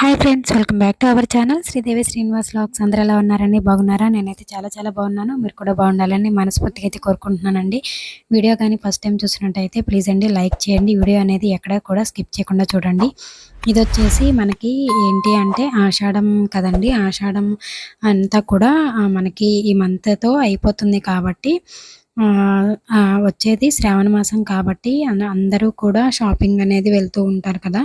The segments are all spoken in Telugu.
Hi friends welcome back to our channel Sridevi Srinivas lakhs అందరూ ఎలా ఉన్నారండి? బాగున్నారా? నేనైతే చాలా చాలా బాగున్నాను. మీరు కూడా బాగుండాలని మనస్ఫూర్తిగా అయితే కోరుకుంటున్నానండి. వీడియో కానీ ఫస్ట్ టైం చూసినట్టయితే ప్లీజ్ అండి లైక్ చేయండి. వీడియో అనేది ఎక్కడ కూడా స్కిప్ చేయకుండా చూడండి. ఇది వచ్చేసి మనకి ఏంటి అంటే ఆషాఢం కదండి. ఆషాఢం అంతా కూడా మనకి ఈ మంత్తో అయిపోతుంది కాబట్టి వచ్చేది శ్రావణ మాసం కాబట్టి అందరూ కూడా షాపింగ్ అనేది వెళ్తూ ఉంటారు కదా.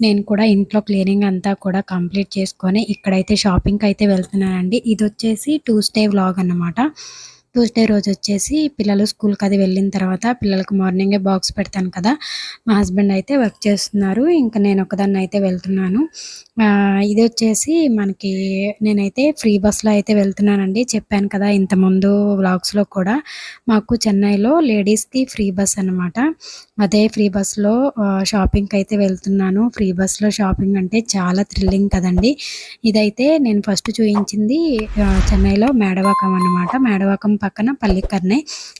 నేను కూడా ఇంట్లో క్లీనింగ్ అంతా కూడా కంప్లీట్ చేసుకొని ఇక్కడైతే షాపింగ్కి అయితే వెళ్తున్నానండి. ఇది వచ్చేసి టూ స్టే వ్లాగ్ అన్నమాట. ట్యూస్డే రోజు వచ్చేసి పిల్లలు స్కూల్కి అది వెళ్ళిన తర్వాత పిల్లలకు మార్నింగే బాక్స్ పెడతాను కదా. మా హస్బెండ్ అయితే వర్క్ చేస్తున్నారు. ఇంకా నేను ఒకదాన్ని అయితే వెళ్తున్నాను. ఇది వచ్చేసి మనకి నేనైతే ఫ్రీ బస్లో అయితే వెళ్తున్నానండి. చెప్పాను కదా ఇంతకుముందు వ్లాగ్స్లో కూడా మాకు చెన్నైలో లేడీస్కి ఫ్రీ బస్ అనమాట అదే ఫ్రీ బస్లో షాపింగ్కి అయితే వెళ్తున్నాను. ఫ్రీ బస్లో షాపింగ్ అంటే చాలా థ్రిల్లింగ్ కదండి. ఇదైతే నేను ఫస్ట్ చూపించింది చెన్నైలో మేడవాకం అనమాట మేడవాకం పక్కన పల్లికర్నే.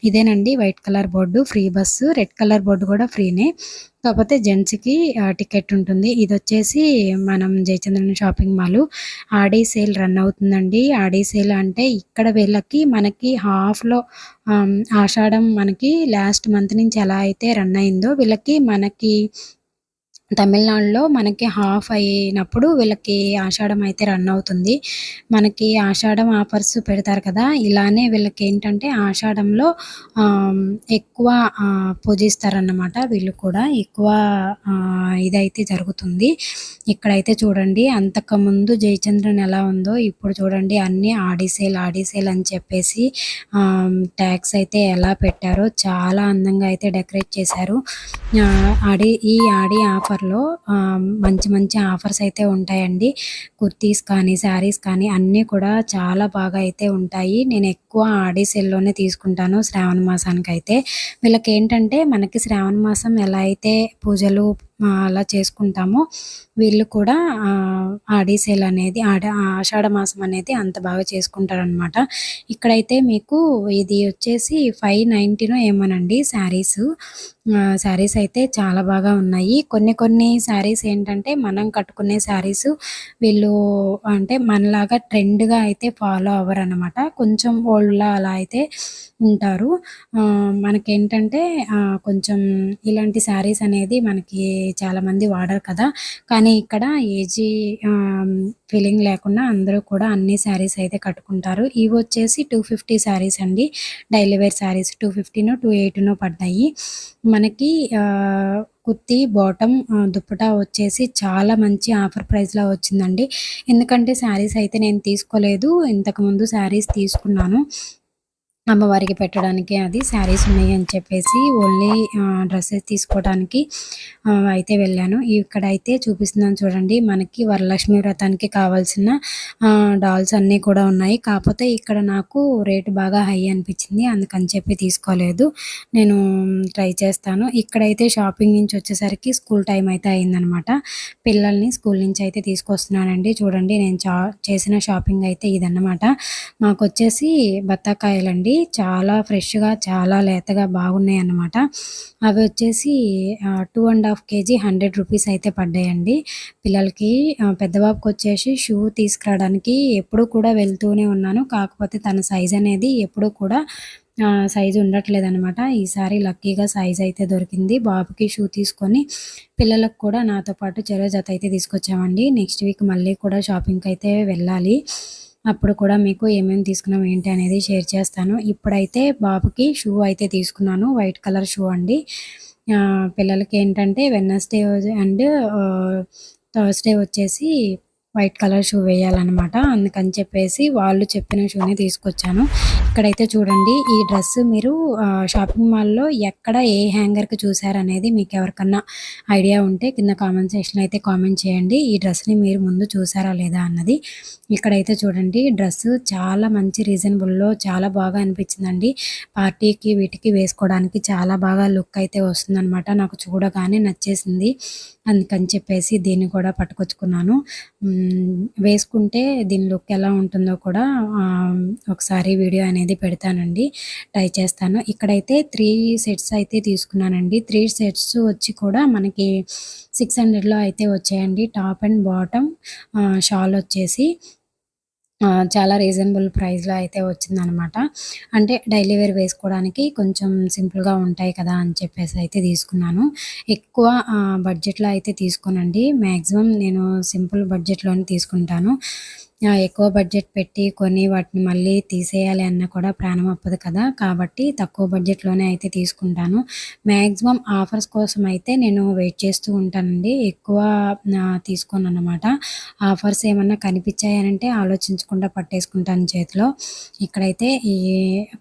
ఇదేనండి white colour board free bus. Red colour board కూడా ఫ్రీనే. కాకపోతే జెంట్స్కి టికెట్ ఉంటుంది. ఇది వచ్చేసి మనం Jayachandran shopping mall. Aadi sale run అవుతుందండి. ఆడీ సేల్ అంటే ఇక్కడ వీళ్ళకి మనకి హాఫ్లో ఆషాఢం మనకి లాస్ట్ మంత్ నుంచి ఎలా అయితే రన్ అయిందో వీళ్ళకి మనకి తమిళనాడులో మనకి హాఫ్ అయినప్పుడు వీళ్ళకి ఆషాఢం అయితే రన్ అవుతుంది. మనకి ఆషాఢం ఆఫర్స్ పెడతారు కదా ఇలానే వీళ్ళకి ఏంటంటే ఆషాఢంలో ఎక్కువ పూజిస్తారన్నమాట వీళ్ళు కూడా. ఎక్కువ ఇదైతే జరుగుతుంది. ఇక్కడైతే చూడండి అంతకుముందు జయచంద్రన్ ఎలా ఉందో ఇప్పుడు చూడండి అన్ని ఆడిసేల్ ఆడిసేల్ అని చెప్పేసి ట్యాక్స్ అయితే ఎలా పెట్టారో చాలా అందంగా అయితే డెకరేట్ చేశారు. ఆడి ఈ ఆడి ఆఫర్ ఆఫర్లో మంచి మంచి ఆఫర్స్ అయితే ఉంటాయండి. కుర్తీస్ కానీ శారీస్ కానీ అన్నీ కూడా చాలా బాగా అయితే ఉంటాయి. నేను ఎక్కువ ఆడి సెల్లోనే తీసుకుంటాను శ్రావణ మాసానికి అయితే వీళ్ళకి ఏంటంటే మనకి శ్రావణ మాసం ఎలా అయితే పూజలు అలా చేసుకుంటామో. వీళ్ళు కూడా ఆడీసేల్ అనేది ఆడ ఆషాఢ మాసం అనేది అంత బాగా చేసుకుంటారనమాట ఇక్కడైతే మీకు ఇది వచ్చేసి ఫైవ్ నైంటీనో ఏమోనండి శారీస్. శారీస్ అయితే చాలా బాగా ఉన్నాయి. కొన్ని కొన్ని శారీస్ ఏంటంటే మనం కట్టుకునే శారీస్ వీళ్ళు అంటే మనలాగా ట్రెండ్గా అయితే ఫాలో అవ్వరు అనమాట కొంచెం ఓల్డ్లా అలా అయితే ఉంటారు. మనకేంటంటే కొంచెం ఇలాంటి శారీస్ అనేది మనకి చాలామంది వాడరు కదా. కానీ ఇక్కడ ఏజీ ఫీలింగ్ లేకుండా అందరూ కూడా అన్ని శారీస్ అయితే కట్టుకుంటారు. ఇవి వచ్చేసి టూ ఫిఫ్టీ శారీస్ అండి. డైలీ వేర్ శారీస్ టూ ఫిఫ్టీనో టూ ఎయిటీనో పడ్డాయి. మనకి కుర్తీ బాటమ్ దుప్పటా వచ్చేసి చాలా మంచి ఆఫర్ ప్రైస్లో వచ్చిందండి. ఎందుకంటే శారీస్ అయితే నేను తీసుకోలేదు. ఇంతకుముందు శారీస్ తీసుకున్నాను. అమ్మవారికి పెట్టడానికి అది శారీస్ ఉన్నాయి అని చెప్పేసి ఓన్లీ డ్రెస్సెస్ తీసుకోవడానికి అయితే వెళ్ళాను. ఇక్కడ అయితే చూపిస్తున్నాను చూడండి మనకి వరలక్ష్మి వ్రతానికి కావాల్సిన డాల్స్ అన్నీ కూడా ఉన్నాయి. కాకపోతే ఇక్కడ నాకు రేటు బాగా హై అనిపించింది అందుకని చెప్పి తీసుకోలేదు. నేను ట్రై చేస్తాను. ఇక్కడైతే షాపింగ్ నుంచి వచ్చేసరికి స్కూల్ టైం అయితే అయిందనమాట. పిల్లల్ని స్కూల్ నుంచి అయితే తీసుకొస్తున్నానండి. చూడండి నేను చేసిన షాపింగ్ అయితే ఇదన్నమాట. మాకు వచ్చేసి బత్తాకాయలండి. చాలా ఫ్రెష్గా చాలా లేతగా బాగున్నాయి అన్నమాట. అవి వచ్చేసి two and half KG hundred rupees అయితే పడ్డాయండి. పిల్లలకి పెద్దబాబుకి వచ్చేసి షూ తీసుకురావడానికి ఎప్పుడు కూడా వెళ్తూనే ఉన్నాను. కాకపోతే తన సైజ్ అనేది ఎప్పుడు కూడా సైజు ఉండట్లేదు అనమాట ఈసారి లక్కీగా సైజ్ అయితే దొరికింది. బాబుకి షూ తీసుకొని పిల్లలకు కూడా నాతో పాటు చెరో జత అయితే తీసుకొచ్చామండి. నెక్స్ట్ వీక్ మళ్ళీ కూడా షాపింగ్కి అయితే వెళ్ళాలి. అప్పుడు కూడా మీకు ఏమేమి తీసుకున్నాం ఏంటి అనేది షేర్ చేస్తాను. ఇప్పుడైతే బాబుకి షూ అయితే తీసుకున్నాను వైట్ కలర్ షూ అండి. పిల్లలకి ఏంటంటే వెన్నస్డే అండ్ థర్స్డే వచ్చేసి వైట్ కలర్ షూ వేయాలన్నమాట. అందుకని చెప్పేసి వాళ్ళు చెప్పిన షూని తీసుకొచ్చాను. ఇక్కడైతే చూడండి ఈ డ్రెస్ మీరు షాపింగ్ మాల్లో ఎక్కడ ఏ హ్యాంగర్కి చూసారనేది మీకు ఎవరికన్నా ఐడియా ఉంటే కింద కామెంట్ సెక్షన్ అయితే కామెంట్ చేయండి. ఈ డ్రెస్ని మీరు ముందు చూసారా లేదా అన్నది. ఇక్కడైతే చూడండి డ్రెస్ చాలా మంచి రీజనబుల్లో చాలా బాగా అనిపించిందండి. పార్టీకి వీటికి వేసుకోవడానికి చాలా బాగా లుక్ అయితే వస్తుందన్నమాట. నాకు చూడగానే నచ్చేసింది. అందుకని చెప్పేసి దీన్ని కూడా పట్టుకొచ్చుకున్నాను. వేసుకుంటే దీని లుక్ ఎలా ఉంటుందో కూడా ఒకసారి వీడియో అనేది పెడతానండి. ట్రై చేస్తాను. ఇక్కడైతే త్రీ సెట్స్ అయితే తీసుకున్నానండి. త్రీ సెట్స్ వచ్చి కూడా మనకి సిక్స్ హండ్రెడ్లో అయితే వచ్చాయండి. టాప్ అండ్ బాటమ్ షాల్ వచ్చేసి. చాలా రీజనబుల్ ప్రైస్‌లో అయితే వచ్చిందనమాట. అంటే డైలీ వేర్ వేసుకోవడానికి కొంచెం సింపుల్‌గా ఉంటాయి కదా! అని చెప్పేసి అయితే తీసుకున్నాను. ఎక్కువ బడ్జెట్‌లో అయితే తీసుకోనండి. మ్యాక్సిమం నేను సింపుల్ బడ్జెట్‌లోనే తీసుకుంటాను. ఎక్కువ బడ్జెట్ పెట్టి కొని వాటిని మళ్ళీ తీసేయాలి అన్న కూడా ప్రాణం అప్పదు కదా. కాబట్టి తక్కువ బడ్జెట్లోనే అయితే తీసుకుంటాను. మ్యాక్సిమం ఆఫర్స్ కోసం అయితే నేను వెయిట్ చేస్తూ ఉంటానండి. ఎక్కువ తీసుకోను అనమాట ఆఫర్స్ ఏమన్నా కనిపించాయనంటే ఆలోచించకుండా పట్టేసుకుంటాను చేతిలో. ఇక్కడైతే ఈ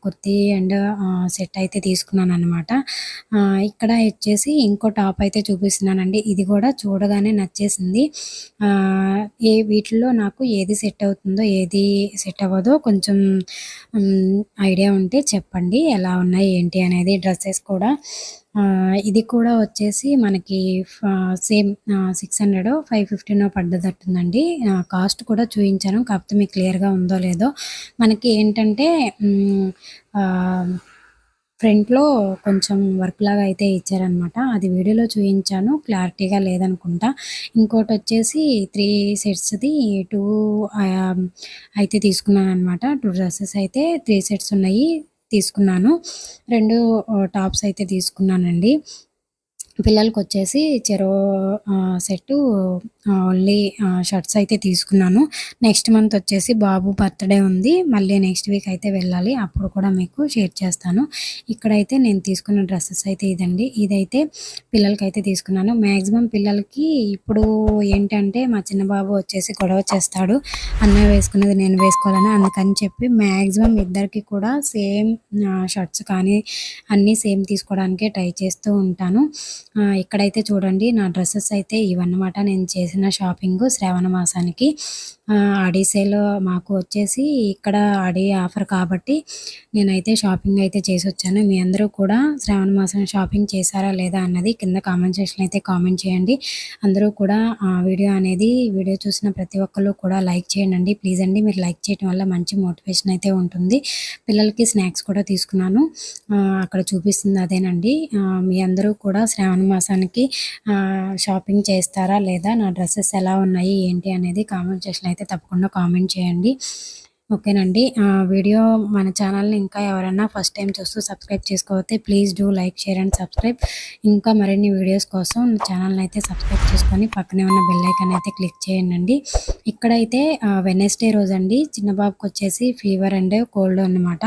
కుర్తీ అండ్ సెట్ అయితే తీసుకున్నాను అనమాట ఇక్కడ వచ్చేసి ఇంకో టాప్ అయితే చూపిస్తున్నానండి. ఇది కూడా చూడగానే నచ్చేసింది. ఏ వీటిల్లో నాకు ఏది సెట్ అవుతుందో ఏది సెట్ అవ్వదో కొంచెం ఐడియా ఉంటే చెప్పండి. ఎలా ఉన్నాయి ఏంటి అనేది డ్రెస్సెస్ కూడా. ఇది కూడా వచ్చేసి మనకి సేమ్ సిక్స్ హండ్రెడ్ ఫైవ్ ఫిఫ్టీనో పడ్డదట్టుందండి. కాస్ట్ కూడా చూపించాను కాకపోతే మీకు క్లియర్గా ఉందో లేదో. మనకి ఏంటంటే ఫ్రంట్లో కొంచెం వర్క్ లాగా అయితే ఇచ్చారనమాట అది వీడియోలో చూపించాను క్లారిటీగా లేదనుకుంటా. ఇంకోటి వచ్చేసి త్రీ సెట్స్ది టూ అయితే తీసుకున్నాను అనమాట టూ డ్రెస్సెస్ అయితే త్రీ సెట్స్ ఉన్నాయి తీసుకున్నాను. రెండు టాప్స్ అయితే తీసుకున్నానండి. పిల్లలకి వచ్చేసి చెరో సెట్టు ఓన్లీ షర్ట్స్ అయితే తీసుకున్నాను. నెక్స్ట్ మంత్ వచ్చేసి బాబు బర్త్డే ఉంది. మళ్ళీ నెక్స్ట్ వీక్ అయితే వెళ్ళాలి. అప్పుడు కూడా మీకు షేర్ చేస్తాను. ఇక్కడైతే నేను తీసుకున్న డ్రెస్సెస్ అయితే ఇదండి. ఇదైతే పిల్లలకి అయితే తీసుకున్నాను. మ్యాక్సిమం పిల్లలకి ఇప్పుడు ఏంటంటే మా చిన్న బాబు వచ్చేసి గొడవ చేస్తాడు. అన్నయ్య వేసుకున్నది నేను వేసుకోవాలని అందుకని చెప్పి మ్యాక్సిమం ఇద్దరికి కూడా సేమ్ షర్ట్స్ కానీ అన్నీ సేమ్ తీసుకోవడానికే ట్రై చేస్తూ ఉంటాను. ఇక్కడైతే చూడండి నా డ్రెస్సెస్ అయితే ఇవన్నమాట. నేను చేసి చేసిన షాపింగ్ శ్రావణ మాసానికి ఆడిసేలో మాకు వచ్చేసి ఇక్కడ ఆడి ఆఫర్ కాబట్టి నేనైతే షాపింగ్ అయితే చేసి వచ్చాను మీ అందరూ కూడా శ్రావణ మాసం షాపింగ్ చేశారా లేదా అన్నది కింద కామెంట్ సెక్షన్ అయితే కామెంట్ చేయండి. అందరూ కూడా వీడియో అనేది వీడియో చూసిన ప్రతి ఒక్కరు కూడా లైక్ చేయండి. ప్లీజ్ అండి మీరు లైక్ చేయడం వల్ల మంచి మోటివేషన్ అయితే ఉంటుంది. పిల్లలకి స్నాక్స్ కూడా తీసుకున్నాను. అక్కడ చూపిస్తుంది అదేనండి. మీ అందరూ కూడా శ్రావణ మాసానికి షాపింగ్ చేస్తారా లేదా నా డ్రెస్సెస్ ఎలా ఉన్నాయి ఏంటి అనేది కామెంట్ సెక్షన్ అయితే తప్పకుండా కామెంట్ చేయండి. ఓకేనండి. వీడియో మన ఛానల్ని ఇంకా ఎవరైనా ఫస్ట్ టైం చూస్తూ subscribe చేసుకోవతే please do like share and subscribe. ఇంకా మరిన్ని వీడియోస్ కోసం ఛానల్ని అయితే సబ్స్క్రైబ్ చేసుకొని పక్కనే ఉన్న బెల్ ఐకాన్ అయితే క్లిక్ చేయండి ఇక్కడైతే వెనస్డే రోజు అండి చిన్నబాబుకి వచ్చేసి ఫీవర్ అండ్ కోల్డ్ అనమాట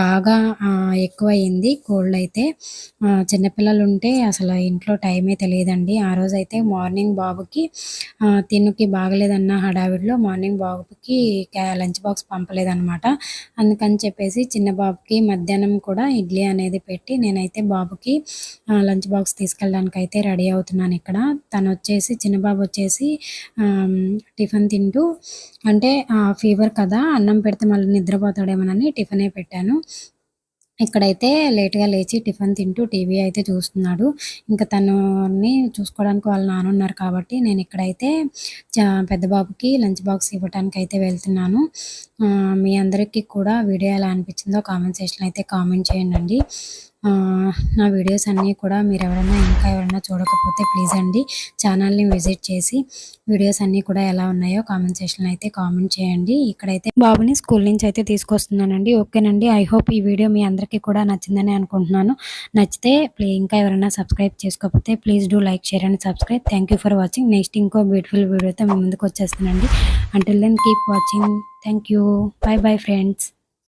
బాగా ఎక్కువ అయింది కోల్డ్ అయితే. చిన్నపిల్లలు ఉంటే అసలు ఇంట్లో టైమే తెలియదండి. ఆ రోజు అయితే మార్నింగ్ బాబుకి తిన్నుకి బాగలేదన్న హడావిడిలో మార్నింగ్ బాబుకి లంచ్ బాక్స్ పంపలేదనమాట అందుకని చెప్పేసి చిన్న బాబుకి మధ్యాహ్నం కూడా ఇడ్లీ అనేది పెట్టి నేనైతే బాబుకి లంచ్ బాక్స్ తీసుకెళ్ళడానికి అయితే రెడీ అవుతున్నాను ఇక్కడ. తను వచ్చేసి చిన్న బాబు వచ్చేసి టిఫిన్ తింటూ అంటే ఫీవర్ కదా అన్నం పెడితే మళ్ళీ నిద్రపోతాడేమోనని టిఫినే పెట్టాను. ఇక్కడైతే లేట్గా లేచి టిఫిన్ తింటూ టీవీ అయితే చూస్తున్నాడు. ఇంకా తనని చూసుకోవడానికి వాళ్ళు నాన్న ఉన్నారు కాబట్టి నేను ఇక్కడైతే పెద్ద బాబుకి లంచ్ బాక్స్ ఇవ్వడానికి అయితే వెళ్తున్నాను. మీ అందరికీ కూడా వీడియో ఎలా అనిపించిందో కామెంట్ సెక్షన్ అయితే కామెంట్ చేయండి. నా వీడియోస్ అన్నీ కూడా మీరు ఎవరైనా ఇంకా ఎవరైనా చూడకపోతే ప్లీజ్ అండి ఛానల్ని విజిట్ చేసి వీడియోస్ అన్నీ కూడా ఎలా ఉన్నాయో కామెంట్ సెక్షన్లో అయితే కామెంట్ చేయండి. ఇక్కడైతే బాబుని స్కూల్ నుంచి అయితే తీసుకొస్తున్నానండి. ఓకేనండి. ఐ హోప్ ఈ వీడియో మీ అందరికీ కూడా నచ్చిందని అనుకుంటున్నాను. నచ్చితే ప్లే ఇంకా ఎవరైనా సబ్స్క్రైబ్ చేసుకోకపోతే please do like share and subscribe. Thank for watching. Next ఇంకో బ్యూటిఫుల్ వీడియోతో మీ ముందుకు వచ్చేస్తానండి until then keep watching thank you bye bye friends